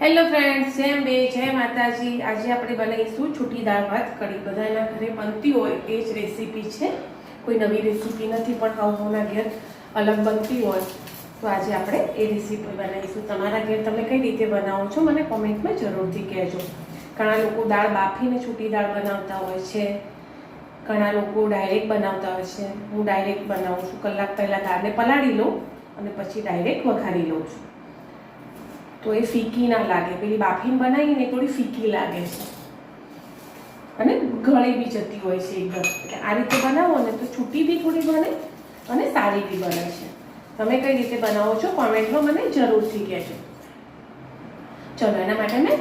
Hello friends જેમ બે જય માતાજી. આજે આપણે બનાવીશું છૂટી દાળ ભાત કઢી. બધાના ઘરે બનતી હોય એ જ રેસીપી છે. કોઈ નવી રેસીપી નથી, પણ હાઉસના ઘેર અલગ બનતી હોય, તો આજે આપણે એ રેસીપી બનાવીશું. તમારા ઘેર તમે કઈ રીતે બનાવો છો, મને કોમેન્ટમાં જરૂરથી કહેજો. ઘણા લોકો દાળ બાફીને છૂટી દાળ બનાવતા હોય છે. ઘણા લોકો ડાયરેક્ટ બનાવતા હોય છે. હું ડાયરેક્ટ બનાવું છું. કલાક પહેલાં દાળને પલાળી લઉં અને પછી ડાયરેક્ટ વઘારી લઉં છું. તો એ ફીકી ના લાગે. પેલી બાફીને બનાવીને થોડી ફીકી લાગે. છે અને ગળી બી જતી હોય છે એકદમ એટલે આ રીતે બનાવો ને તો છૂટી બી થોડી બને અને સારી બી બને છે. તમે કઈ રીતે બનાવો છો કોમેન્ટમાં મને જરૂરથી કહેજો. ચલો, એના માટે મેં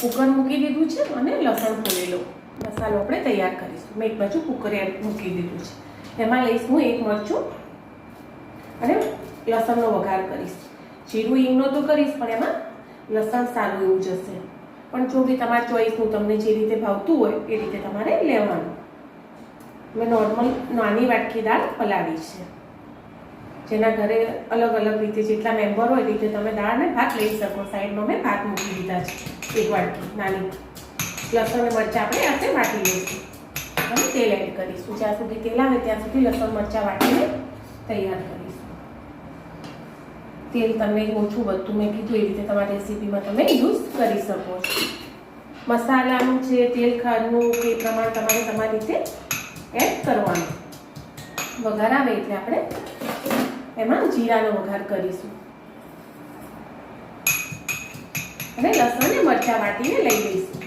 કુકર મૂકી દીધું છે અને લસણ ખોલી લો મસાલો આપણે તૈયાર કરીશું. મેં એક બાજુ કુકર મૂકી દીધું છે. એમાં લઈશ હું એક મરચું અને લસણનો વઘાર કરીશ. જીરું ઈંગનો તો કરીશ, પણ એમાં લસણ સારું એવું જશે. પણ જો બી તમારા ચોઈસનું તમને જે રીતે ભાવતું હોય એ રીતે તમારે લેવાનું. મેં નોર્મલ નાની વાટકી દાળ પલાળી છે. જેના ઘરે અલગ અલગ રીતે જેટલા મેમ્બર હોય રીતે તમે દાળ ને ભાત લઈ શકો. સાઈડમાં મેં ભાત મૂકી દીધા છે, એક વાટકી નાની. લસણ મરચાં આપણે આપણે વાટી લઈશું. અને તેલ એડ કરીશું. જ્યાં સુધી તેલ આવે ત્યાં સુધી લસણ, મરચાં વાટીને તૈયાર કરીશું. તેલ તમે ઓછું બધું મેં કીધું, એ રીતે તમારી રેસીપીમાં તમે યુઝ કરી શકો મસાલાનું છે, તેલ ખાંડનું એ પ્રમાણ તમારે તમારી રીતે એડ કરવાનું. વઘાર આવે એટલે આપણે એમાં જીરાનો વઘાર કરીશું. અને લસણ ને મરચાં વાટીને લઈ લઈશું.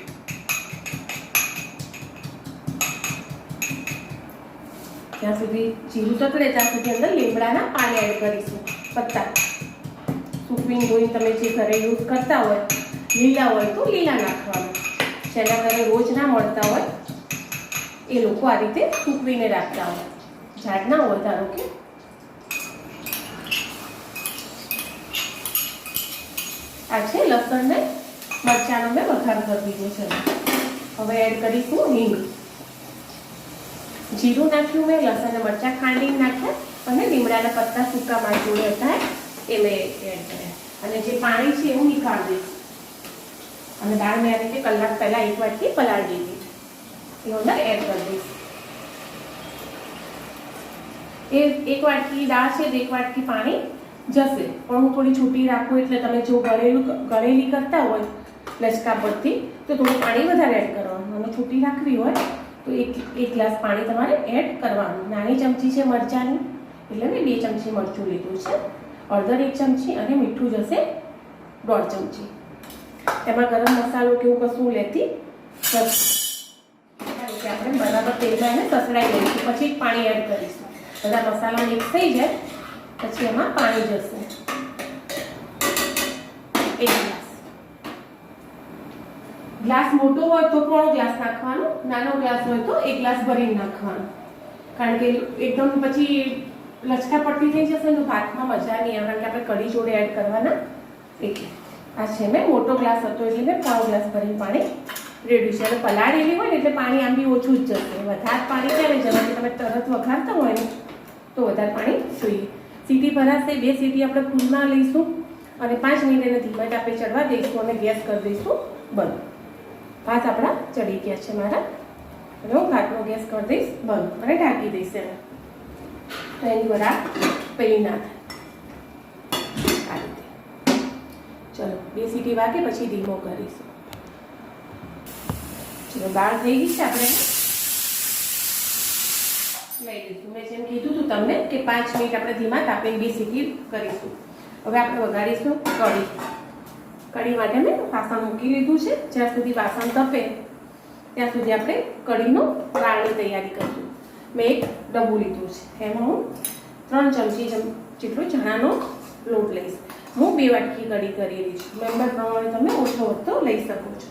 ત્યાં સુધી જીરું તકડે ત્યાં સુધી અંદર લીમડાના પાન એડ કરીશું. પત્તા. સૂકવીને ગોળી તમે જે ઘરે યુઝ કરતા હોય, લીલા હોય તો લીલા નાખવાનું. જેના ઘરે રોજ ના મળતા હોય, એ લોકો આ રીતે સૂકવીને રાખતા હોય. ઝાડ ના હોય ધારો કે. આ છે લસણ ને મરચાંનો મેં વઘાર કરી દીધો છે. હવે એડ કરીશું હિંગ. જીરું નાખ્યું મેં, લસણ અને મરચાં ખાંડીને નાખ્યા અને લીમડાના પત્તા સૂકા મારી જોડે હતા. એ એડ કર્યા. અને જે પાણી છે એવું નીકાળી દઈશ અને દાળ મેં આ રીતે કલાક પહેલાં એક વાટકી પલાળી દીધી. એ અંદર એડ કરી દઈશ. એ એક વાટકી દાળ છે એક વાટકી પાણી જશે. પણ હું થોડી છૂટી રાખું એટલે તમે જો ગળેલું ગળેલી કરતા હોય લચકા પરથી, તો થોડું પાણી વધારે એડ કરવાનું. અને છૂટી રાખવી હોય, તો એક એક ગ્લાસ પાણી તમારે એડ કરવાનું. નાની ચમચી છે મરચાંની. એટલે મેં બે ચમચી મરચું લીધું છે. અડધર એક ચમચી અને મીઠું જશે દોઢ ચમચી. એમાં ગરમ મસાલો કે એવું કશું લેતી આપણે બરાબર તેલમાં એને સસડાઈ લઈશું. પછી પાણી એડ કરીશું. બધા મસાલા મિક્સ થઈ જાય, પછી એમાં પાણી જશે. એક ગ્લાસ. ગ્લાસ મોટો હોય તો પોણો ગ્લાસ નાખવાનો, નાનો ગ્લાસ હોય તો એક ગ્લાસ ભરીને નાખવાનો. કારણ કે એકદમ પછી લચકા પડતી થઈ જશે ને ભાતમાં મજા નહીં આવે કારણ કે આપણે કઢી જોડે એડ કરવાના. એટલે આ છે મેં મોટો ગ્લાસ હતો એટલે મેં પાવ ગ્લાસ ભરીને પાણી રેડ્યું છે. અને પલાળેલી હોય ને એટલે પાણી આમ બી ઓછું જ જશે. વધારે પાણી ક્યારે જવાથી તમે તરત વઘારતા હોય ને, તો વધારે પાણી જોઈએ. સીટી ભરાશે, બે સીટી આપણે ફૂલમાં લઈશું અને પાંચ મિનિટ એને ધીમા તાપે ચડવા દઈશું અને ગેસ કરી દઈશું બંધ. ભાત આપણા ચડી ગયા છે મારા. હું ભાતનો ગેસ કરી દઈશ બંધ અને ઢાંકી દઈશ એને. તો એની વડા પેલી ના આ રીતે. ચલો, બે સીટી વાગે પછી ધીમો કરીશું. ચલો દાળ થઈ ગઈ છે આપણે. લઈ લીધું. મેં જેમ કીધું હતું તમને કે પાંચ મિનિટ આપણે ધીમા તાપીને બે સીટી કરીશું. હવે આપણે વઘારીશું કઢી. કઢી માટે મેં વાસણ મૂકી લીધું છે. જ્યાં સુધી વાસણ તપે, ત્યાં સુધી આપણે કઢીનો વાળની તૈયારી કરીશું. મેં એક ડબ્બું લીધું છે. એમાં હું ત્રણ ચમચી જેટલો ચણાનો લોટ લઈશ. હું બે વાટકી કઢી કરી રહી છું. મેમ્બર પ્રમાણે તમે ઓછો વધતો લઈ શકો છો.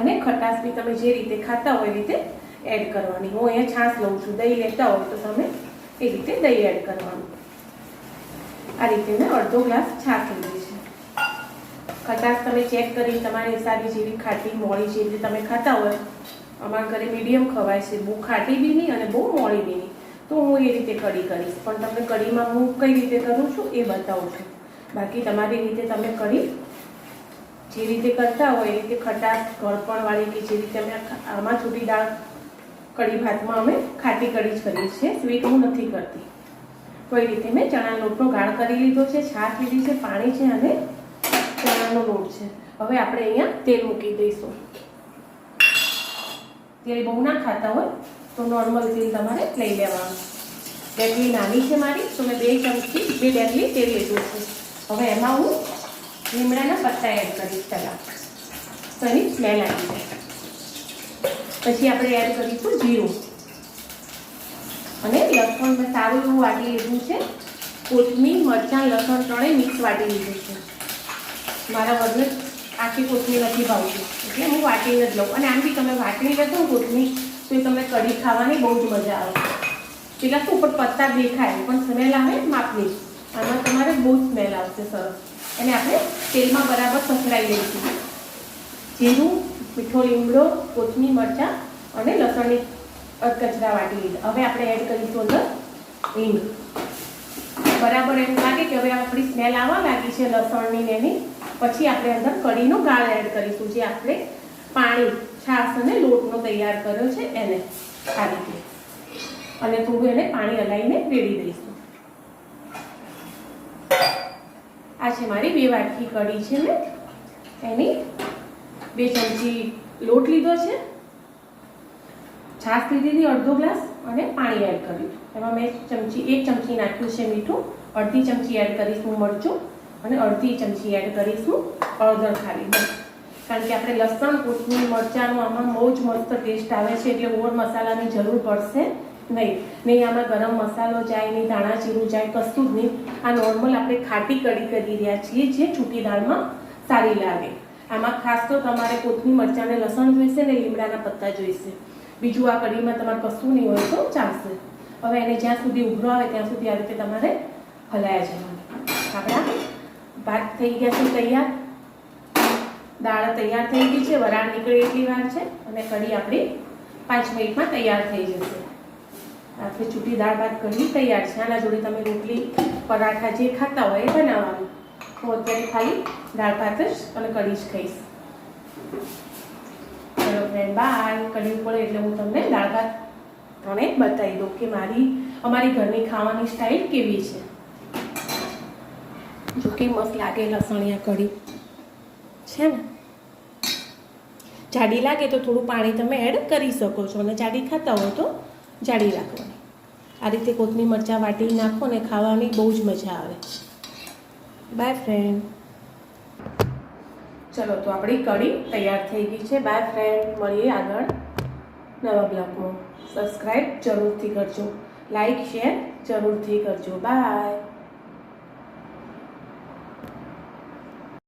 અને ખટાશ બી તમે જે રીતે ખાતા હોય એ રીતે એડ કરવાની. હું અહીંયા છાશ લઉં છું. દહીં લેતા હોય તો તમે એ રીતે દહીં એડ કરવાનું. આ રીતે મેં અડધો ગ્લાસ છાશ લીધી છે. ખટાશ તમે ચેક કરી તમારી હિસાબે જેવી ખાટી, મોળી જેવી તમે ખાતા હોય અમારા ઘરે મીડિયમ ખવાય છે, બહુ ખાટી બી નહીં અને બહુ મોળી બી નહીં. તો હું એ રીતે કઢી કરીશ. પણ તમને કઢીમાં હું કઈ રીતે કરું છું એ બતાવું છું. બાકી તમારી રીતે તમે કઢી જે રીતે કરતા હોય એ રીતે ખટાશ, ગળપણવાળી કે જે રીતે અમે આમાં છૂટી દાળ કઢી ભાતમાં અમે ખાટી કઢી જ કરીએ છીએ. સ્વીટ હું નથી કરતી. એ રીતે મેં ચણાનો લોટનો ગાળ કરી લીધો છે, છાશ લીધી છે, પાણી છે અને ચણાનો લોટ છે. હવે આપણે અહીંયા તેલ મૂકી દઈશું. તેલ બહુ ના ખાતા હોય, તો નોર્મલ તેલ તમારે લઈ લેવાનું. ડેટલી નાની છે મારી, તો મેં બે ચમચી, બે ડેટલી તેલ લીધું છે. હવે એમાં હું લીમડાના પત્તા એડ કરીશ પહેલાં. તો એની સ્મેલ આવી જાય. પછી આપણે એડ કરીશું જીરું. અને લસણ મેં સારું એવું વાટી લીધું છે. કોથમીર, મરચાં, લસણ ત્રણેય મિક્સ વાટી લીધું છે. મારા વગર આખી કોથમીર નથી ભાવતી. એટલે હું વાટીને જ લઉં. અને આમ બી તમે વાટીને લેશો ને કોથમીર, તો એ તમને કઢી ખાવાની બહુ જ મજા આવે પેલા શું ઉપર પત્તા દેખાય પણ સ્મેલ આવે માપની. આમાં તમારે બહુ સ્મેલ આવશે સરસ. અને આપણે તેલમાં બરાબર સસરાઈ લઈશું જીરું મીઠો લીમડો, કોથમીર, મરચાં અને લસણની કચરા વાટી લીધા. હવે આપણે એડ કરીશું અંદર હિંગ. બરાબર એમ લાગે કે હવે આપણી સ્મેલ આવવા લાગી છે લસણની ને એની. પછી આપણે અંદર કઢીનો ગાળ એડ કરીશું, જે આપણે પાણી, છાશ અને લોટનો તૈયાર કર્યો છે એને. આ રીતે. અને થોડું એને પાણી હલાવીને રેડી દઈશું. આ છે મારી બે વાટકી કઢી છે મેં. એની બે ચમચી લોટ લીધો છે. છાશ લીધી હતી અડધો ગ્લાસ અને પાણી એડ કર્યું. એમાં મેં ચમચી, એક ચમચી નાખ્યું છે મીઠું. અડધી ચમચી એડ કરીશું મરચું. અને અડધી ચમચી એડ કરીશું હળદર ખાલી કારણ કે આપણે લસણ, કોથમીર, મરચાંનો આમાં બહુ જ મસ્ત ટેસ્ટ આવે છે એટલે ઓવર મસાલાની જરૂર પડશે નહીં. નહીં, આમાં ગરમ મસાલો જાય નહીં, ધાણા જીરું જાય, કશું જ નહીં. આ નોર્મલ આપણે ખાટી કઢી કરી રહ્યા છીએ જે છૂટી દાળમાં સારી લાગે. આમાં ખાસ તો તમારે કોથમી મરચાંને લસણ જોઈશે ને લીમડાના પત્તા જોઈશે. બીજું આ કઢીમાં તમારે કશું નહીં હોય તો ચાલશે. હવે એને જ્યાં સુધી ઉભરો આવે ત્યાં સુધી આ રીતે તમારે હલાયા જવાનું. આપણા ભાત થઈ ગયા છે તૈયાર. દાળ તૈયાર થઈ ગઈ છે. વરાળ નીકળે એટલી વાર છે અને કઢી આપણી પાંચ મિનિટમાં તૈયાર થઈ જશે. આપણે છૂટી દાળ ભાત કઢી તૈયાર છે. આના જોડે તમે રોટલી, પરાઠા જે ખાતા હોય એ બનાવવાનું. હું અત્યારે ખાલી દાળ ભાત જ અને કઢી જ ખાઈશ. ચલો ફ્રેન્ડ બાય કઢી પડે એટલે હું તમને દાળ ભાત ત્રણેય બતાવી દઉં કે મારી, અમારી ઘરની ખાવાની સ્ટાઇલ કેવી છે. જો મસ્ત લાગે લસણિયા કઢી. છે ને? જાડી લાગે તો થોડું પાણી તમે એડ કરી શકો છો. અને જાડી ખાતા હોય તો જાડી રાખવાની. આ રીતે કોથમી મરચાં વાટી નાખો ને ખાવાની બહુ જ મજા આવે. બાય ફ્રેન્ડ ચલો, તો આપણી કઢી તૈયાર થઈ ગઈ છે. બાય ફ્રેન્ડ મળીએ આગળ નવા બ્લોગમાં. સબસ્ક્રાઈબ જરૂરથી કરજો. લાઈક શેર જરૂરથી કરજો. બાય